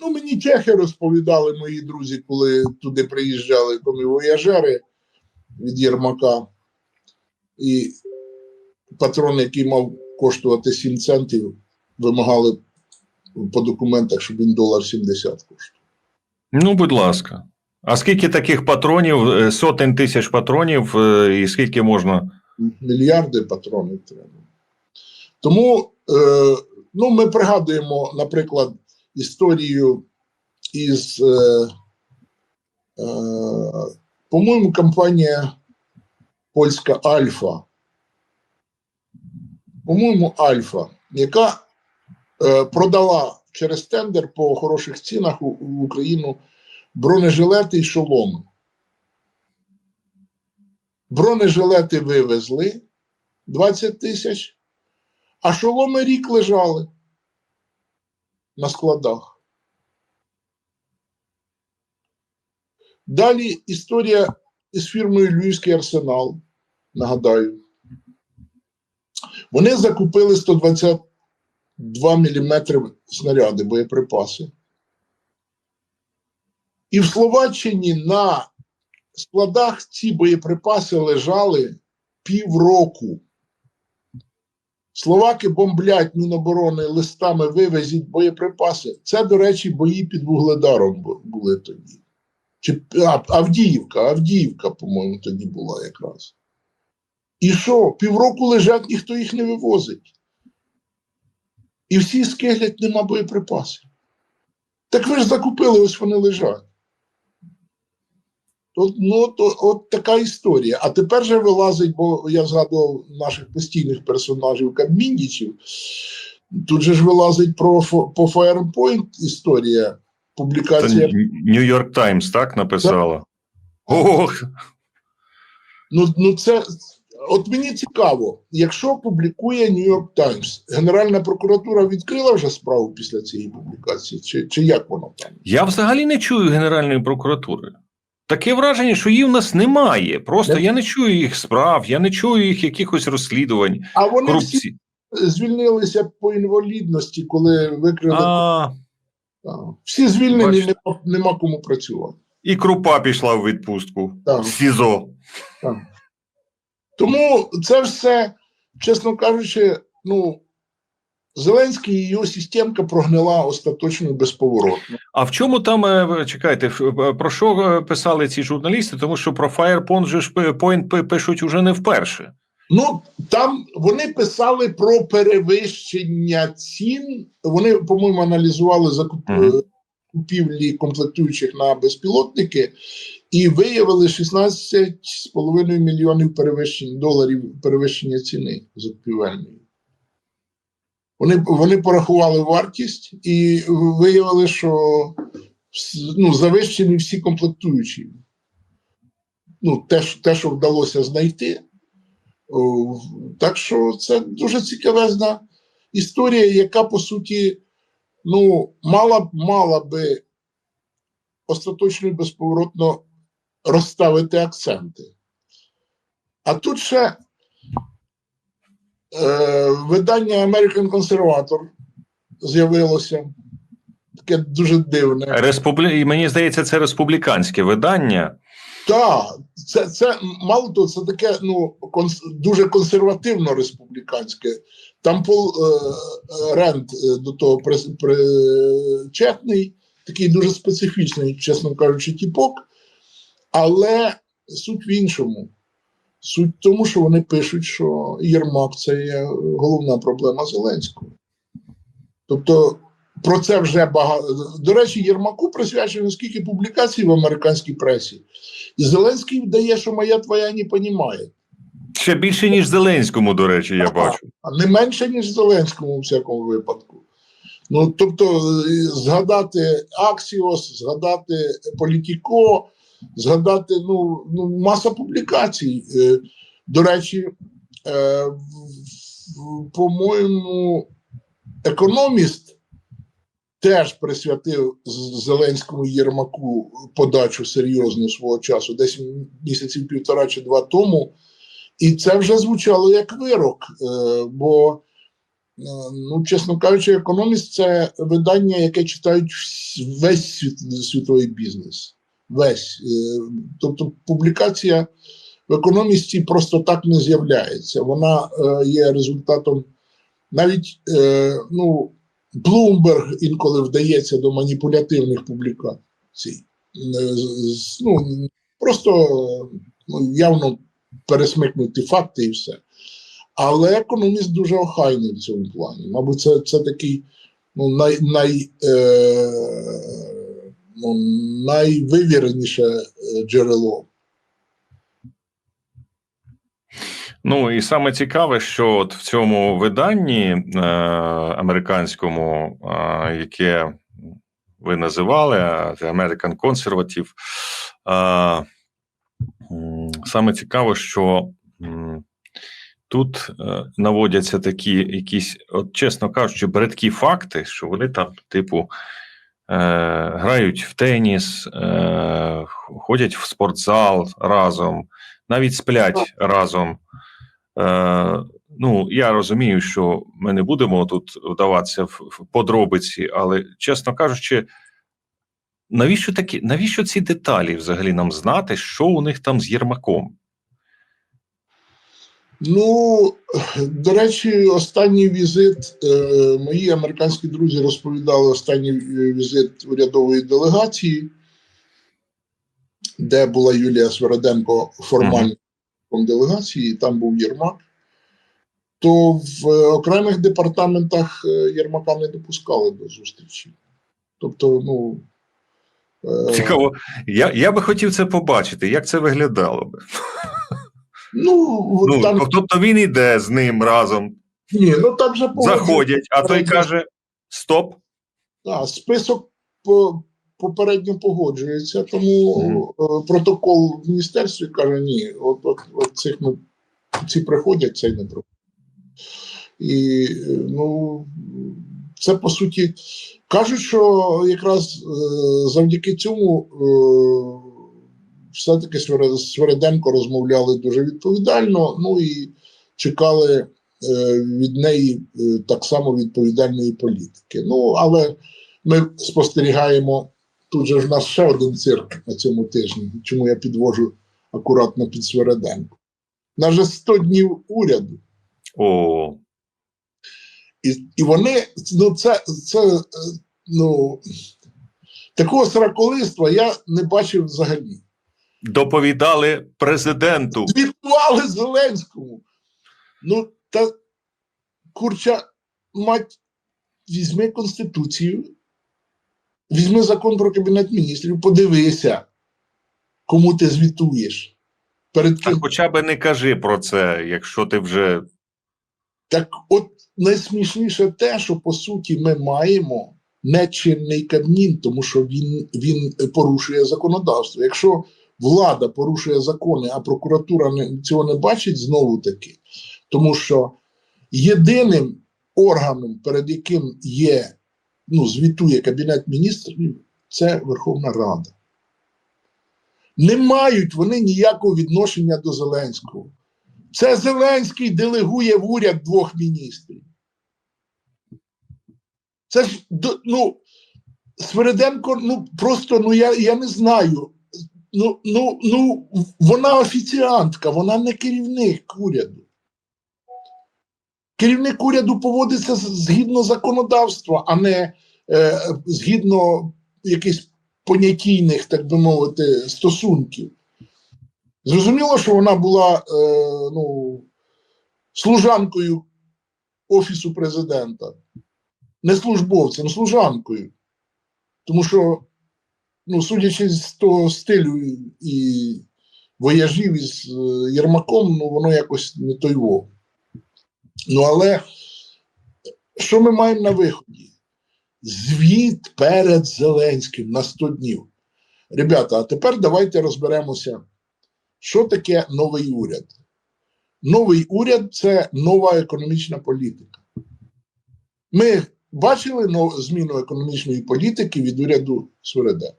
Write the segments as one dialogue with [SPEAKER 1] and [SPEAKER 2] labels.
[SPEAKER 1] Ну, мені чехи розповідали мої друзі, коли туди приїжджали комівояжери від Єрмака. І патрон, який мав коштувати 7 центів, вимагали по документах, щоб він долар 70 коштував.
[SPEAKER 2] Ну, будь ласка. А скільки таких патронів, е, сотень тисяч патронів, е, і скільки можна?
[SPEAKER 1] Мільярди патронів треба. Тому е, ну, ми пригадуємо, наприклад, історію із, е, е, по-моєму, компанія польська Альфа. По-моєму, Альфа, яка е, продала через тендер по хороших цінах в Україну бронежилети і шоломи. Бронежилети вивезли 20 тисяч, а шоломи рік лежали на складах. Далі історія із фірмою Львівський арсенал. Нагадаю, вони закупили 122 мм снаряди, боєприпаси. І в Словаччині на складах ці боєприпаси лежали півроку. Словаки бомблять Міноборони листами вивезіть боєприпаси. Це, до речі, бої під Вугледаром були тоді. Чи а, Авдіївка, Авдіївка, по-моєму, тоді була якраз. І що? Півроку лежать, ніхто їх не вивозить. І всі скиглять, нема боєприпасів. Так ви ж закупили, ось вони лежать. От, ну, то, от така історія. А тепер же вилазить, бо я згадував наших постійних персонажів Кабміннічів. Тут же ж вилазить про по Firepoint історія, публікація.
[SPEAKER 2] Нью-Йорк Таймс, так написала? Ох,
[SPEAKER 1] Ну, ну це от мені цікаво, якщо публікує Нью-Йорк Таймс, Генеральна прокуратура відкрила вже справу після цієї публікації, чи, чи як воно там?
[SPEAKER 2] я взагалі не чую Генеральної прокуратури. Таке враження, що її в нас немає. Просто
[SPEAKER 1] Не-
[SPEAKER 2] я не чую їх справ, я не чую їх якихось розслідувань,
[SPEAKER 1] А вони всі звільнилися по інвалідності, коли викрили.
[SPEAKER 2] А,
[SPEAKER 1] Всі звільнені, нема, нема кому працювати.
[SPEAKER 2] і крупа пішла в відпустку.
[SPEAKER 1] Так.
[SPEAKER 2] В СІЗО.
[SPEAKER 1] Тому це все, чесно кажучи, ну, Зеленський і його системка прогнила остаточно безповоротно.
[SPEAKER 2] А в чому там е, чекайте, е, про що е, писали ці журналісти? Тому що про Firepoint же ж Point пишуть уже не вперше.
[SPEAKER 1] Ну, там вони писали про перевищення цін. Вони, по-моєму, аналізували закуп...
[SPEAKER 2] Мгм.
[SPEAKER 1] е, купівлі комплектуючих на безпілотники і виявили 16,5 мільйонів перевищень доларів перевищення ціни закупівельної. Вони, вони порахували вартість і виявили, що ну, завищені всі комплектуючі. Ну, те, те, що вдалося знайти. Так що це дуже цікавезна історія, яка по суті ну, мала мала би остаточно і безповоротно розставити акценти. А тут ще е, видання American Conservator з'явилося. Таке дуже дивне.
[SPEAKER 2] Республі... І мені здається, це республіканське видання.
[SPEAKER 1] Так, це, це мало того, це таке ну, конс, дуже консервативно республіканське. Там Пол е, Ренд е, до того причетний, такий дуже специфічний, чесно кажучи, тіпок. Але суть в іншому. Суть в тому, що вони пишуть, що Єрмак це є головна проблема Зеленського. Тобто про це вже багато. До речі, Єрмаку присвячено скільки публікацій в американській пресі. І Зеленський вдає, що моя твоя не понімає.
[SPEAKER 2] Ще більше, ніж Зеленському, до речі, я бачу.
[SPEAKER 1] А не менше, ніж Зеленському у всякому випадку. Ну, тобто, е, згадати Аксіос, згадати Політіко, згадати ну, ну, маса публікацій. Е, До речі, е, по-моєму, економіст теж присвятив Зеленському Єрмаку подачу серйозну свого часу, десь місяців півтора чи два тому. І це вже звучало як вирок, е, бо ну, чесно кажучи, економіст це видання, яке читають весь світ, світовий бізнес. Весь. Е, Тобто публікація в економісті просто так не з'являється. Вона е, є результатом навіть е, ну, Bloomberg інколи вдається до маніпулятивних публікацій. Ну, просто ну, явно пересмикнути факти і все. Але економіст дуже охайний в цьому плані. Мабуть, це, це такий ну, най, най, е, ну, найвивіреніше е, джерело.
[SPEAKER 2] Ну і саме цікаве, що от в цьому виданні е, американському, е, яке ви називали е, American Conservative, е, саме цікаво, що м, тут е, наводяться такі якісь, от чесно кажучи, бредкі факти, що вони там, типу, е, грають в теніс, е, ходять в спортзал разом, навіть сплять разом. Е, ну, я розумію, що ми не будемо тут вдаватися в подробиці, але чесно кажучи, навіщо такі, навіщо ці деталі взагалі нам знати, що у них там з Єрмаком?
[SPEAKER 1] Ну, до речі, останній візит, е, мої американські друзі розповідали останній е, візит урядової делегації, де була Юлія Свереденко формальним делегації, там був Єрмак. То в е, окремих департаментах Єрмака не допускали до зустрічі. Тобто, ну.
[SPEAKER 2] Цікаво, я, я би хотів це побачити, як це виглядало би.
[SPEAKER 1] Ну,
[SPEAKER 2] Ну,
[SPEAKER 1] там,
[SPEAKER 2] тобто він іде з ним разом,
[SPEAKER 1] ні, ну там же
[SPEAKER 2] заходять, а той каже: Стоп,
[SPEAKER 1] Так, список попередньо погоджується, тому е, протокол в міністерстві каже: ні, от, от, от цих ми, ці приходять, цей не приходить. І е, ну, це по суті кажуть, що якраз е, завдяки цьому все-таки Свереденко розмовляли дуже відповідально, ну і чекали е, від неї е, так само відповідальної політики. Ну, але ми спостерігаємо тут же ж у нас ще один цирк на цьому тижні, чому я підвожу акуратно під Свереденко. У нас же 100 днів уряду.
[SPEAKER 2] о,
[SPEAKER 1] І, і вони, ну, це, це е, ну, такого сраколиства я не бачив взагалі.
[SPEAKER 2] Доповідали президенту.
[SPEAKER 1] Звітували Зеленському. Ну, та курча мать, візьми Конституцію, візьми закон про Кабінет міністрів, подивися, кому ти звітуєш. Перед ким.
[SPEAKER 2] хоча б не кажи про це, якщо ти вже
[SPEAKER 1] Так от найсмішніше те, що по суті ми маємо нечинний Кабмін, тому що він, він порушує законодавство. Якщо влада порушує закони, а прокуратура цього не бачить знову таки, тому що єдиним органом, перед яким є, ну, звітує Кабінет міністрів, це Верховна Рада. Не мають вони ніякого відношення до Зеленського. Це Зеленський делегує в уряд двох міністрів. Це ж ну, Свереденко, ну просто ну я, я не знаю. Ну, ну, ну, вона офіціантка, вона не керівник уряду. Керівник уряду поводиться згідно законодавства, а не е, згідно якихось понятійних, так би мовити, стосунків. Зрозуміло, що вона була е, ну, служанкою Офісу президента, не службовцем, служанкою. Тому що, ну, судячи з того стилю і вояжів із е, Єрмаком, ну, воно якось не той во. Ну, але що ми маємо на виході? Звіт перед Зеленським на 100 днів. Ребята, а тепер давайте розберемося, що таке новий уряд. Новий уряд це нова економічна політика. Ми бачили зміну економічної політики від уряду Суреде.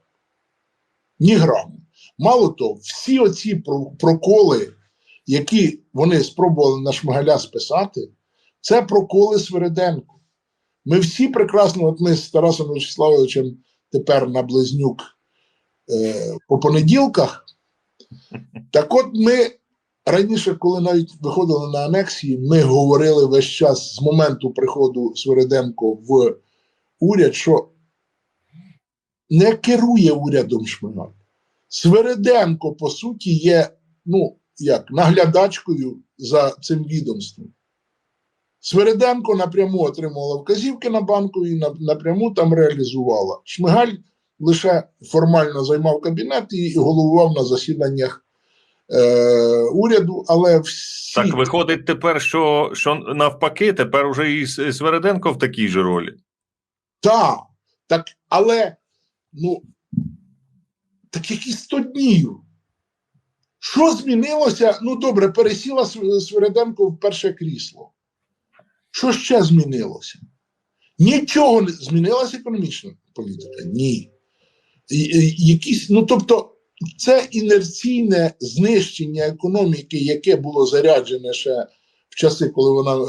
[SPEAKER 1] Ні граму. Мало того, всі оці проколи, які вони спробували на Шмигаля списати, Це проколи Свириденко. Ми всі прекрасно, от ми з Тарасом Вячеславовичем тепер на близнюк е, по понеділках. Так от ми раніше, коли навіть виходили на анексії, ми говорили весь час з моменту приходу Свириденко в уряд, що не керує урядом Шмигаль. Свириденко, по суті, є ну, як, наглядачкою за цим відомством. Свириденко напряму отримувала вказівки на банку і напряму там реалізувала. Шмигаль лише формально займав кабінет і головував на засіданнях е, уряду, але всі
[SPEAKER 2] Так виходить тепер, що, що навпаки, тепер уже і С- Свериденко в такій же ролі.
[SPEAKER 1] Так, так, але ну так які 100 днів. Що змінилося? Ну добре, пересіла Св- Свириденко в перше крісло. Що ще змінилося? Нічого не змінилася економічна політика? Ні. І- і- Якісь, ну тобто, це інерційне знищення економіки, яке було заряджене ще в часи, коли вона е,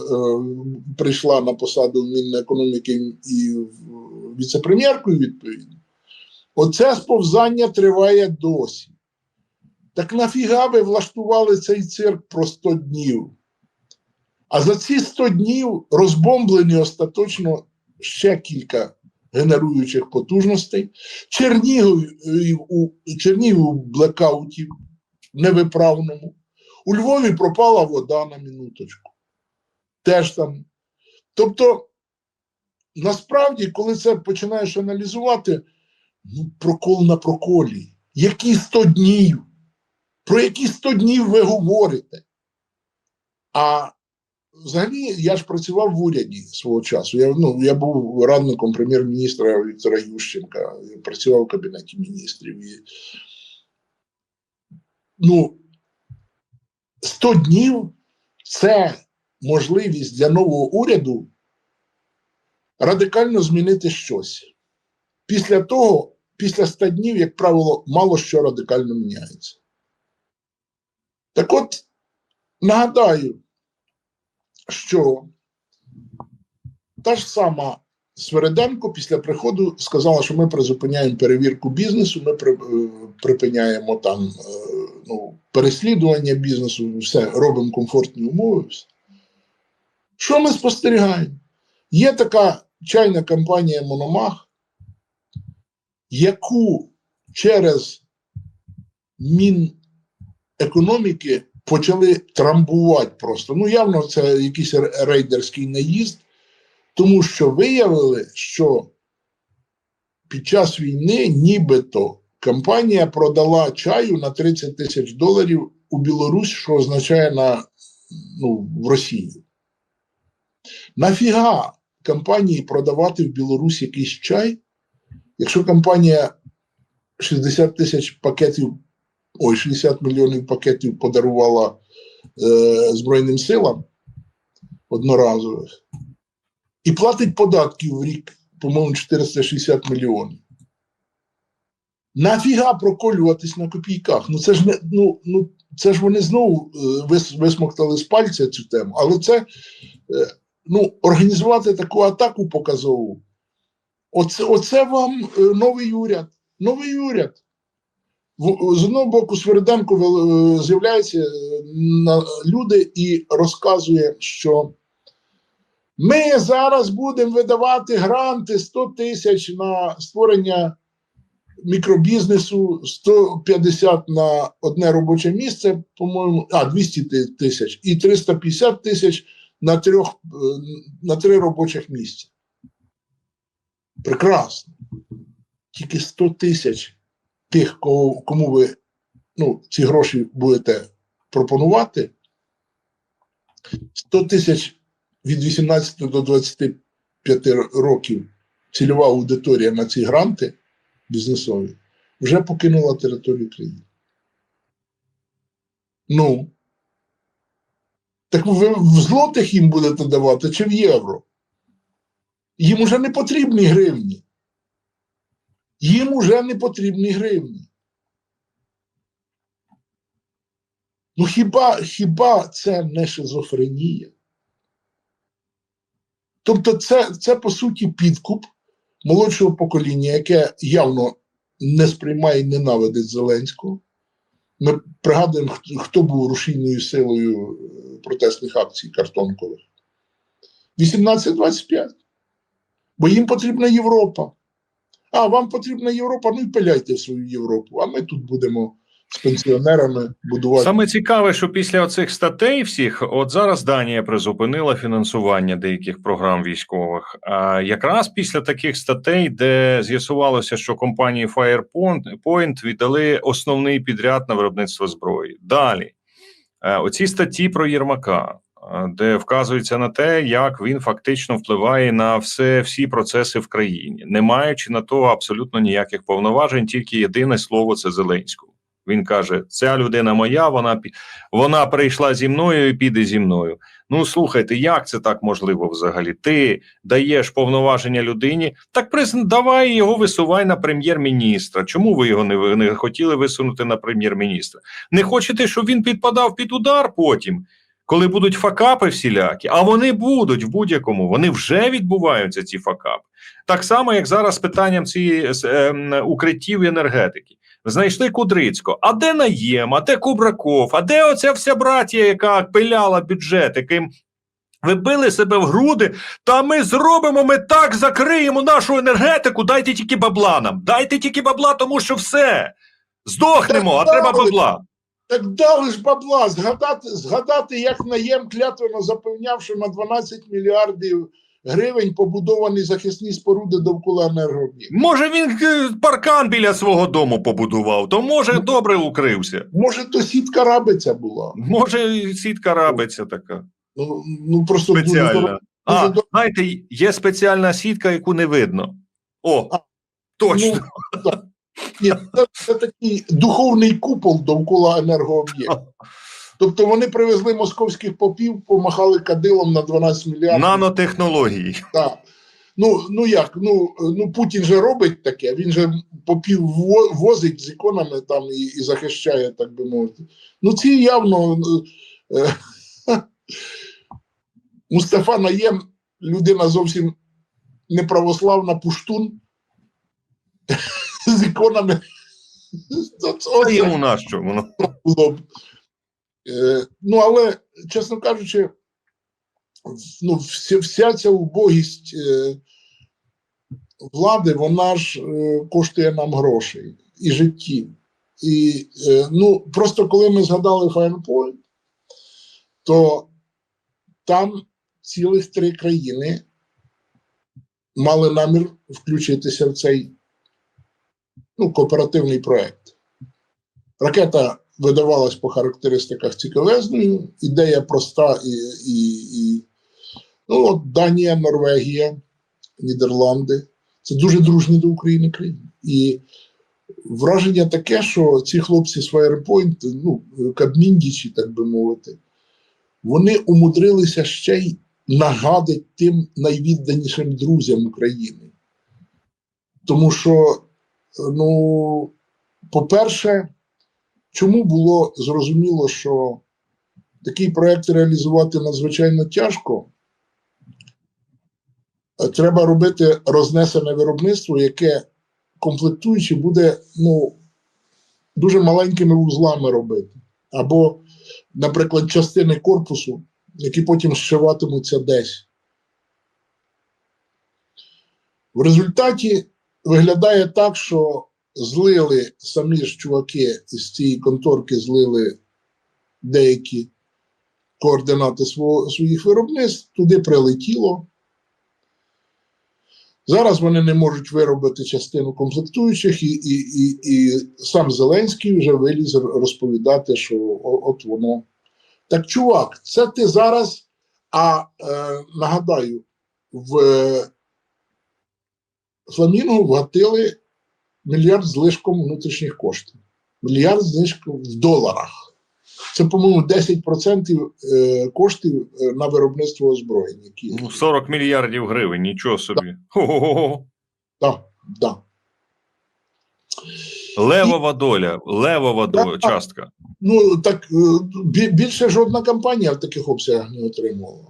[SPEAKER 1] прийшла на посаду Мінекономіки і в- віце-прем'єркою, відповідно. Оце сповзання триває досі. Так нафіга ви влаштували цей цирк про 100 днів? А за ці 100 днів розбомблені остаточно ще кілька генеруючих потужностей. Чернігів у Чернігів у блекауті невиправному. У Львові пропала вода на минуточку. Теж там. Тобто, насправді, коли це починаєш аналізувати, ну, прокол на проколі. Які 100 днів? Про які 100 днів ви говорите? А взагалі я ж працював в уряді свого часу. Я, ну, я був радником прем'єр-міністра Віктора Ющенка, я працював в кабінеті міністрів. І, ну, 100 днів це можливість для нового уряду радикально змінити щось. Після того, після 100 днів, як правило, мало що радикально міняється. Так от, нагадаю, що та ж сама Свериденко після приходу сказала, що ми призупиняємо перевірку бізнесу, ми е, припиняємо там е, ну, переслідування бізнесу, все робимо комфортні умови. все. Що ми спостерігаємо? Є така чайна компанія Мономах, яку через Мінекономіки почали трамбувати просто. Ну, явно, це якийсь рейдерський наїзд, тому що виявили, що під час війни нібито компанія продала чаю на 30 тисяч доларів у Білорусь, що означає на, ну, в Росію. Нафіга компанії продавати в Білорусь якийсь чай, якщо компанія 60 тисяч пакетів, ой, 60 мільйонів пакетів подарувала е, Збройним силам одноразових і платить податків в рік, по-моєму, 460 мільйонів. Нафіга проколюватись на копійках? Ну це ж не ну, ну це ж вони знову е, вис, висмоктали з пальця цю тему, але це е, ну, організувати таку атаку показову. Оце, оце вам е, новий уряд. Новий уряд. З одного боку, Свериденко е, з'являється е, на люди і розказує, що ми зараз будемо видавати гранти 100 тисяч на створення мікробізнесу, 150 на одне робоче місце, по-моєму, а 200 тисяч і 350 тисяч на трьох на три робочих місця. Прекрасно. Тільки 100 тисяч тих, кого, кому ви ну, ці гроші будете пропонувати. 100 тисяч від 18 до 25 років цільова аудиторія на ці гранти бізнесові вже покинула територію країни. Ну. Так ви в злотих їм будете давати чи в євро? Їм уже не потрібні гривні. Їм уже не потрібні гривні. Ну хіба, хіба це не шизофренія? Тобто, це, це по суті підкуп молодшого покоління, яке явно не сприймає і ненавидить Зеленського. Ми пригадуємо, хто, був рушійною силою е, протестних акцій картонкових. 18-25. Бо їм потрібна Європа. А вам потрібна Європа, ну і пиляйте свою Європу. А ми тут будемо з пенсіонерами будувати.
[SPEAKER 2] Саме цікаве, що після оцих статей всіх, от зараз Данія призупинила фінансування деяких програм військових. А якраз після таких статей, де з'ясувалося, що компанії Firepoint віддали основний підряд на виробництво зброї. Далі е, оці статті про Єрмака, де вказується на те, як він фактично впливає на все всі процеси в країні, не маючи на то абсолютно ніяких повноважень, тільки єдине слово це Зеленського. Він каже: ця людина моя, вона вона прийшла зі мною і піде зі мною. Ну слухайте, як це так можливо взагалі? Ти даєш повноваження людині, так призн- давай його висувай на прем'єр-міністра. Чому ви його не, не хотіли висунути на прем'єр-міністра? Не хочете, щоб він підпадав під удар потім, коли будуть факапи всілякі? А вони будуть в будь-якому. Вони вже відбуваються, ці факапи. Так само, як зараз з питанням цієї з, ем, укриттів і енергетики. Знайшли Кудрицько. А де Наєм, а де Кубраков, а де оця вся братія, яка пиляла бюджет, яким ви били себе в груди, та ми зробимо, ми так закриємо нашу енергетику, дайте тільки бабла нам, дайте тільки бабла, тому що все. Здохнемо, а треба бабла.
[SPEAKER 1] Так дали ж бабла, згадати, згадати, як наєм клятвено запевняв, що на 12 мільярдів гривень побудовані захисні споруди довкола енергооб'єктів.
[SPEAKER 2] Може, він е, паркан біля свого дому побудував, то може добре укрився.
[SPEAKER 1] Може, то сітка рабиця була.
[SPEAKER 2] Може, сітка рабиться така.
[SPEAKER 1] Ну, ну просто дуже
[SPEAKER 2] Спеціальна. А,
[SPEAKER 1] дуже
[SPEAKER 2] знаєте, є спеціальна сітка, яку не видно. О,
[SPEAKER 1] А,
[SPEAKER 2] точно.
[SPEAKER 1] Ну, так. Ні, це, такий духовний купол довкола енергооб'єктів. Тобто вони привезли московських попів, помахали кадилом на 12 мільярдів.
[SPEAKER 2] Нанотехнології.
[SPEAKER 1] Так. Ну, ну як? Ну, ну Путін же робить таке, він же попів возить з іконами там і, і захищає, так би мовити. Ну, ці явно е, Мустафа Наєм, людина зовсім неправославна пуштун з іконами. Це-
[SPEAKER 2] йому нащо воно?
[SPEAKER 1] було б. Е, ну, але, чесно кажучи, ну, вся, вся ця убогість е, влади, вона ж е, коштує нам грошей і життів. І е, ну, просто коли ми згадали Firepoint, то там цілих три країни мали намір включитися в цей ну, кооперативний проект. Ракета видавалась по характеристиках цікавезною, ідея проста і, і, і ну, от Данія, Норвегія, Нідерланди. Це дуже дружні до України країни. І враження таке, що ці хлопці з Firepoint, ну, кабміндічі, так би мовити, вони умудрилися ще й нагадати тим найвідданішим друзям України. Тому що, ну, по-перше, чому було зрозуміло, що такий проект реалізувати надзвичайно тяжко? Е, Треба робити рознесене виробництво, яке комплектуючи буде ну, дуже маленькими вузлами робити. Або, наприклад, частини корпусу, які потім зшиватимуться десь. В результаті виглядає так, що злили самі ж чуваки із цієї конторки, злили деякі координати свого, своїх виробництв, туди прилетіло. Зараз вони не можуть виробити частину комплектуючих, і, і, і, і сам Зеленський вже виліз розповідати, що от воно. Так, чувак, це ти зараз. А е, нагадаю, в Фламінго вгатили мільярд злишком внутрішніх коштів. Мільярд злишком в доларах. Це, по-моєму, 10% е, коштів е, на виробництво озброєнь. Які...
[SPEAKER 2] Ну, 40 мільярдів гривень, нічого собі. Хо-хо-хо.
[SPEAKER 1] Да, да.
[SPEAKER 2] Левова доля, левова доля,
[SPEAKER 1] Так, так.
[SPEAKER 2] частка.
[SPEAKER 1] Ну, так е, більше жодна компанія в таких обсягах не отримувала.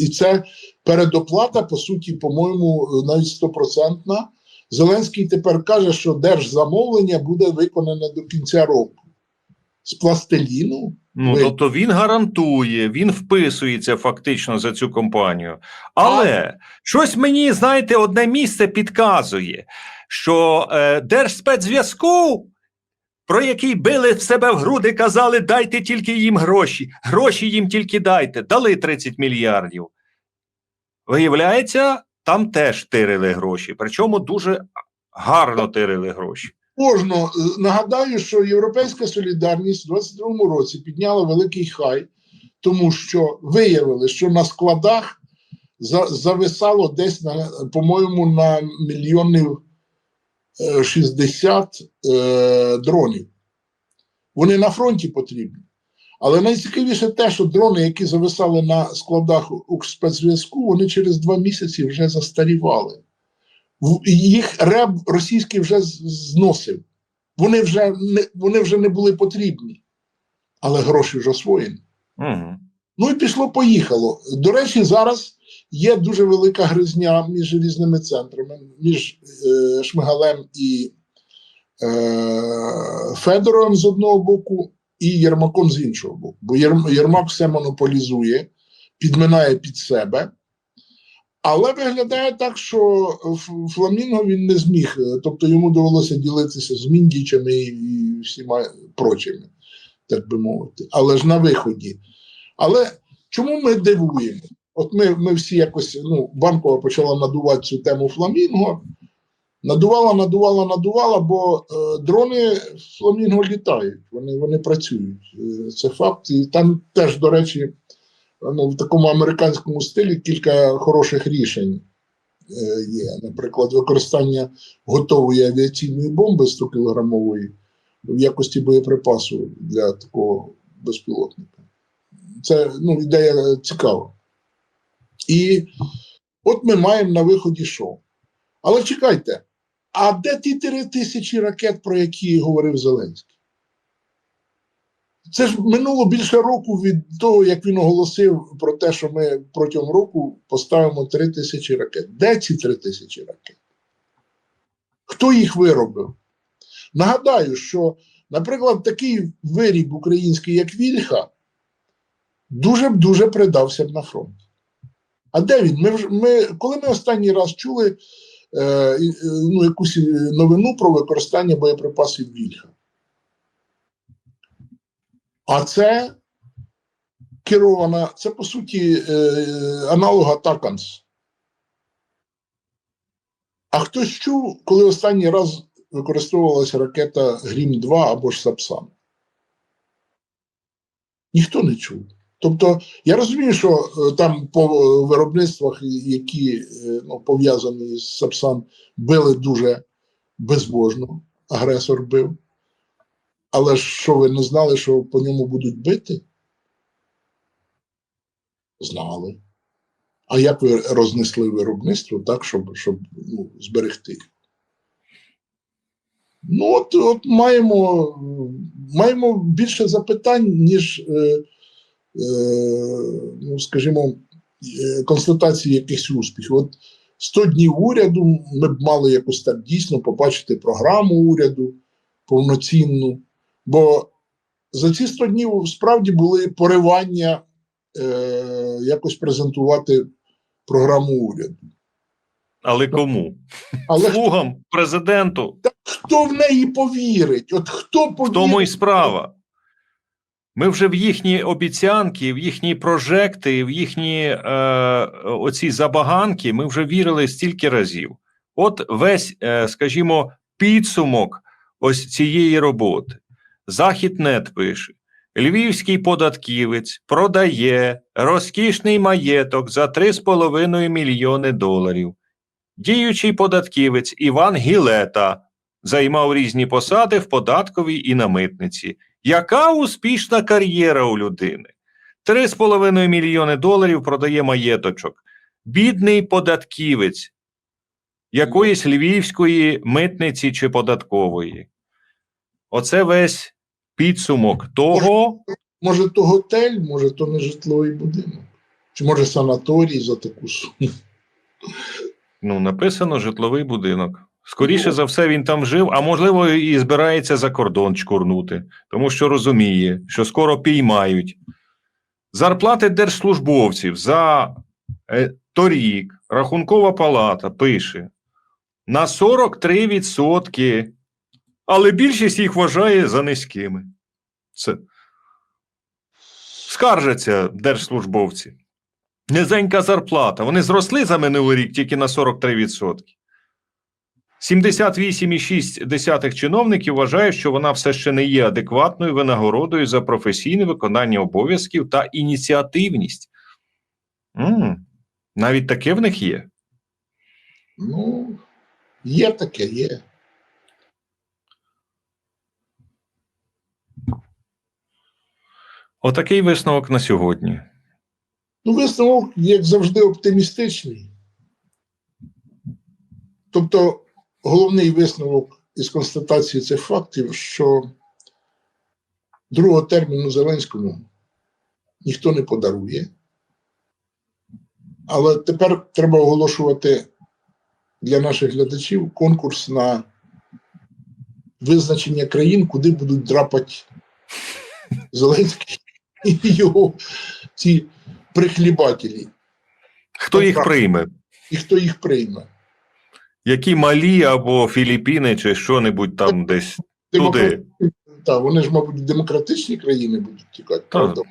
[SPEAKER 1] І це передоплата, по суті, по-моєму, навіть стопроцентна. Зеленський тепер каже, що держзамовлення буде виконане до кінця року. З пластиліну.
[SPEAKER 2] Ну,
[SPEAKER 1] Ви-
[SPEAKER 2] тобто він гарантує, він вписується фактично за цю компанію. Але щось мені, знаєте, одне місце підказує, що е, Держспецзв'язку, про який били в себе в груди, казали, дайте тільки їм гроші. Гроші їм тільки дайте. Дали 30 мільярдів. Виявляється, там теж тирили гроші. Причому дуже гарно тирили гроші.
[SPEAKER 1] Кожно е, нагадаю, що Європейська солідарність у 22-му році підняла великий хай, тому що виявили, що на складах зависало десь на, по-моєму, на мільйонів 60 е, дронів. Вони на фронті потрібні. Але найцікавіше те, що дрони, які зависали на складах Укрспецзв'язку, вони через два місяці вже застарівали. Їх реб російський вже зносив. Вони вже не, вони вже не були потрібні, але гроші вже освоєні.
[SPEAKER 2] Угу.
[SPEAKER 1] Ну і пішло, поїхало. До речі, зараз є дуже велика гризня між різними центрами, між е, Шмигалем і е, Федоровим з одного боку, і Єрмаком з іншого боку. Бо Єр- Єрмак все монополізує, підминає під себе. Але виглядає так, що Фламінго він не зміг, е, тобто йому довелося ділитися з міндічами і всіма прочими, так би мовити. Але ж на виході. Але чому ми дивуємо? От ми, ми всі якось, ну, банкова почала надувати цю тему Фламінго. Надувала, надувала, надувала, бо е, дрони Фламінго літають, вони, вони працюють. Е, це факт. І там теж, до речі, ну, в такому американському стилі кілька хороших рішень е, є. Наприклад, використання готової авіаційної бомби 100 кілограмової в якості боєприпасу для такого безпілотника. Це ну, ідея цікава. І от ми маємо на виході що? Але чекайте, а де ті три тисячі ракет, про які говорив Зеленський? Це ж минуло більше року від того, як він оголосив про те, що ми протягом року поставимо три тисячі ракет. Де ці три тисячі ракет? Хто їх виробив? Нагадаю, що, наприклад, такий виріб український, як Вільха, дуже б дуже придався б на фронт. А де він? Ми, ми, коли ми останній раз чули е, е, ну, якусь е, новину про використання боєприпасів Вільха? А це керована, це по суті е, аналог Атаканс. А хтось чув, коли останній раз використовувалася ракета Грім 2 або ж Сапсан? Ніхто не чув. Тобто, я розумію, що е, там по виробництвах, які е, ну, пов'язані з Сапсан, били дуже безбожно, агресор бив. Але що ви не знали, що по ньому будуть бити? Знали. А як ви рознесли виробництво так, щоб, щоб ну, зберегти? Ну, от, от маємо, маємо більше запитань, ніж, е, е, ну, скажімо, е, констатації якихось успіхів. От 100 днів уряду ми б мали якось так дійсно побачити програму уряду повноцінну. Бо за ці 100 днів справді були поривання е, якось презентувати програму уряду.
[SPEAKER 2] Але кому?
[SPEAKER 1] Але
[SPEAKER 2] Слугам, президенту.
[SPEAKER 1] хто в неї повірить? От хто
[SPEAKER 2] В тому і справа. Ми вже в їхні обіцянки, в їхні прожекти, в їхні е, оці забаганки ми вже вірили стільки разів. От весь, е, скажімо, підсумок ось цієї роботи. Західнет пише: Львівський податківець продає розкішний маєток за 3,5 мільйони доларів. Діючий податківець Іван Гілета займав різні посади в податковій і на митниці. Яка успішна кар'єра у людини? 3,5 мільйони доларів продає маєточок. Бідний податківець якоїсь львівської митниці чи податкової. Оце весь підсумок того.
[SPEAKER 1] Може, то готель, може, то не житловий будинок. Чи може санаторій за таку суму?
[SPEAKER 2] Ну, написано житловий будинок. Скоріше
[SPEAKER 1] Ну.
[SPEAKER 2] за все, він там жив, а можливо, і збирається за кордон чкурнути, тому що розуміє, що скоро піймають. Зарплати держслужбовців за е, торік Рахункова палата пише на 43%, але більшість їх вважає за низькими. Це скаржаться держслужбовці. Низенька зарплата. Вони зросли за минулий рік тільки на 43%. 78,6 чиновників вважають, що вона все ще не є адекватною винагородою за професійне виконання обов'язків та ініціативність. м навіть таке в них є.
[SPEAKER 1] Ну, є таке, є.
[SPEAKER 2] Отакий висновок на сьогодні.
[SPEAKER 1] Ну, висновок, як завжди, оптимістичний. Тобто, головний висновок із констатації цих фактів, що другого терміну Зеленському ніхто не подарує. Але тепер треба оголошувати для наших глядачів конкурс на визначення країн, куди будуть драпати Зеленський і його ці прихлібателі,
[SPEAKER 2] Хто їх прийме?
[SPEAKER 1] і хто їх прийме.
[SPEAKER 2] Які Малі або Філіппіни, чи що-небудь там десь туди.
[SPEAKER 1] Так, вони ж, мабуть, в демократичні країни будуть тікати, правда?